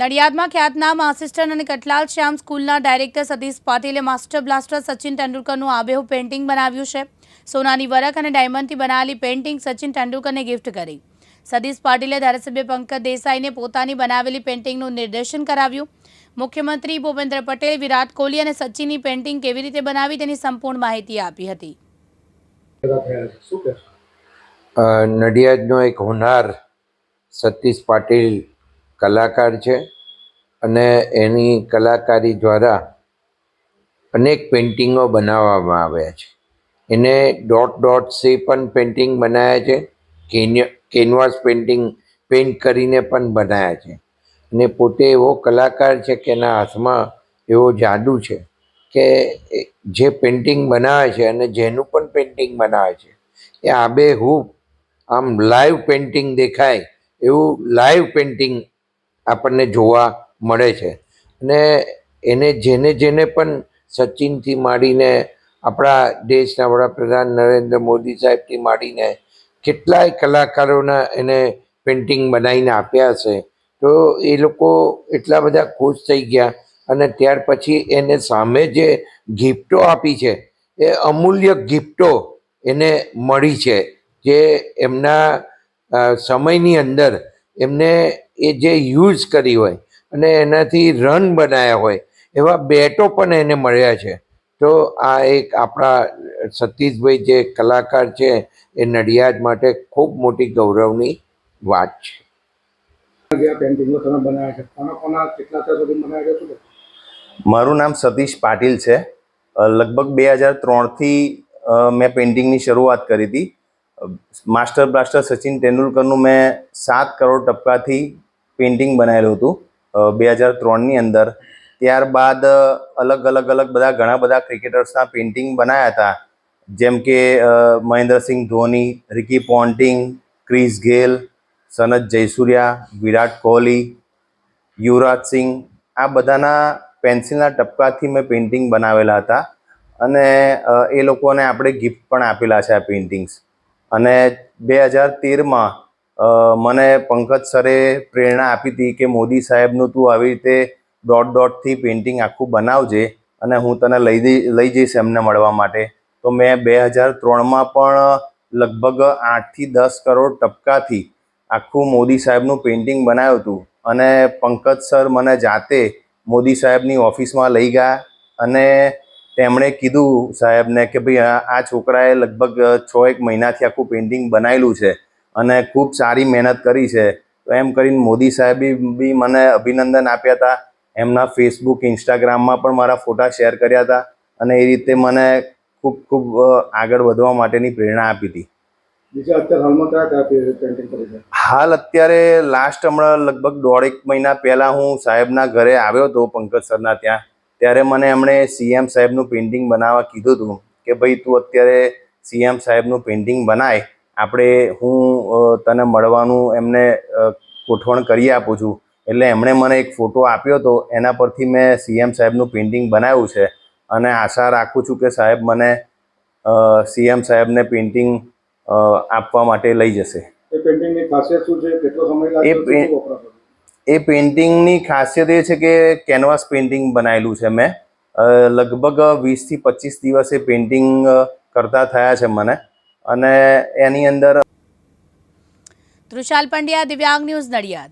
નડિયાદમાં ખ્યાતનામ આસિસ્ટન્ટ અને કટલાલ શ્યામ સ્કૂલના ડાયરેક્ટર સતીશ પાટીલે માસ્ટર બ્લાસ્ટર સચિન તેંડુલકરનું આબેહૂબ પેઇન્ટિંગ બનાવ્યું છે. સોનાની વરખ અને ડાયમંડથી બનાવેલી પેઇન્ટિંગ સચિન તેંડુલકરને ગિફ્ટ કરી. સતીશ પાટીલે ધારાસભ્ય પંકજ દેસાઈને પોતાની બનાવેલી પેઇન્ટિંગનું નિર્દેશન કરાવ્યું. મુખ્યમંત્રી ભૂપેન્દ્ર પટેલ, વિરાટ કોહલી અને સચિનની પેઇન્ટિંગ કેવી રીતે બનાવી તેની સંપૂર્ણ માહિતી આપી હતી. નડિયાદનો એક હોનાર સતીશ પાટીલ કલાકાર છે અને એની કલાકારી દ્વારા અનેક પેઇન્ટિંગો બનાવવામાં આવ્યા છે. એને ડોટ ડોટ સે પણ પેઇન્ટિંગ બનાવ્યા છે, કેન્ય, કેનવાસ પેઇન્ટિંગ, પેઇન્ટ કરીને પણ બનાવ્યા છે. અને પોતે એવો કલાકાર છે કે એના હાથમાં એવો જાદુ છે કે જે પેઇન્ટિંગ બનાવે છે અને જેનું પણ પેઇન્ટિંગ બનાવે છે, એ આબેહૂબ આમ લાઈવ પેઇન્ટિંગ દેખાય એવું લાઈવ પેઇન્ટિંગ આપણને જોવા મળે છે. અને એને જેને જેને પણ સચિનથી માંડીને આપણા દેશના વડાપ્રધાન નરેન્દ્ર મોદી સાહેબથી માંડીને કેટલાય કલાકારોના એને પેઇન્ટિંગ બનાવીને આપ્યા હશે તો એ લોકો એટલા બધા ખુશ થઈ ગયા. અને ત્યાર પછી એને સામે જે ગિફ્ટો આપી છે, એ અમૂલ્ય ગિફ્ટો એને મળી છે, જે એમના સમયની અંદર એમને એ જે યુઝ કરી હોય અને એનાથી રન બનાવ્યા હોય એવા બેટો પણ એને મળ્યા છે. તો આ એક આપણા સતીશભાઈ જે કલાકાર છે એ નડિયાદ માટે ખૂબ મોટી ગૌરવની વાત છે? મારું નામ સતીશ પાટીલ છે. લગભગ બે હજાર ત્રણથી મેં પેઇન્ટિંગની શરૂઆત કરી હતી. માસ્ટર બ્લાસ્ટર સચિન તેંડુલકરનું મેં સાત કરોડ ટપકાથી પેઇન્ટિંગ બનાવેલું હતું બે હજાર ત્રણની અંદર. ત્યારબાદ અલગ અલગ અલગ બધા ઘણા બધા ક્રિકેટર્સના પેઇન્ટિંગ બનાવ્યા હતા. જેમ કે Mahendra Singh Dhoni, Ricky Ponting, Chris Gayle, Sanath Jayasuriya, Virat Kohli, Yuvraj Singh. આ બધાના પેન્સિલના ટપકાથી મેં પેઇન્ટિંગ બનાવેલા હતા. અને એ લોકોને આપણે ગિફ્ટ પણ આપેલા છે આ પેઇન્ટિંગ્સ. અને બે હજાર તેરમાં મને પંકજ સરે પ્રેરણા આપી હતી કે મોદી સાહેબનું તું આવી રીતે ડોટ ડોટથી પેઇન્ટિંગ આખું બનાવજે અને હું તને લઈ દઈ લઈ જઈશ એમને મળવા માટે. તો મેં બે હજાર ત્રણમાં પણ લગભગ આઠથી દસ કરોડ ટપકાથી આખું મોદી સાહેબનું પેઇન્ટિંગ બનાવ્યું હતું. અને પંકજ સર મને જાતે મોદી સાહેબની ઓફિસમાં લઈ ગયા અને તેમણે કીધું સાહેબને કે ભાઈ આ છોકરાએ લગભગ છ એક મહિનાથી આખું પેઇન્ટિંગ બનાવેલું છે. અને ખૂબ સારી મહેનત કરી છે. તો એમ કરીને મોદી સાહેબે બી મને અભિનંદન આપ્યા હતા. એમના ફેસબુક ઇન્સ્ટાગ્રામમાં પણ મારા ફોટા શેર કર્યા હતા અને એ રીતે મને ખૂબ ખૂબ આગળ વધવા માટેની પ્રેરણા આપી હતી. હાલ અત્યારે લાસ્ટ હમણાં લગભગ દોઢેક મહિના પહેલાં હું સાહેબના ઘરે આવ્યો હતો પંકજ સરના ત્યાં. ત્યારે મને એમણે સીએમ સાહેબનું પેઇન્ટિંગ બનાવવા કીધું હતું કે ભાઈ તું અત્યારે સીએમ સાહેબનું પેઇન્ટિંગ બનાય. આપણે હું તને મળવાનું એમને ગોઠવણ કરી આપું છું. એટલે એમણે મને એક ફોટો આપ્યો હતો એના પરથી મેં સીએમ સાહેબનું પેઇન્ટિંગ બનાવ્યું છે. અને આશા રાખું છું કે સાહેબ મને સીએમ સાહેબને પેઇન્ટિંગ આપવા માટે લઈ જશે. એ પેન્ટિંગની ખાસિયત શું છે? કેટલો સમય? એ પેઇન્ટિંગની ખાસિયત એ છે કે કેનવાસ પેઇન્ટિંગ બનાવેલું છે મેં. લગભગ વીસથી પચીસ દિવસે પેઇન્ટિંગ કરતા થયા છે મને. અને એની અંદર તૃષાલ પંડ્યા દિવ્યાંગ ન્યૂઝ નડિયાદ.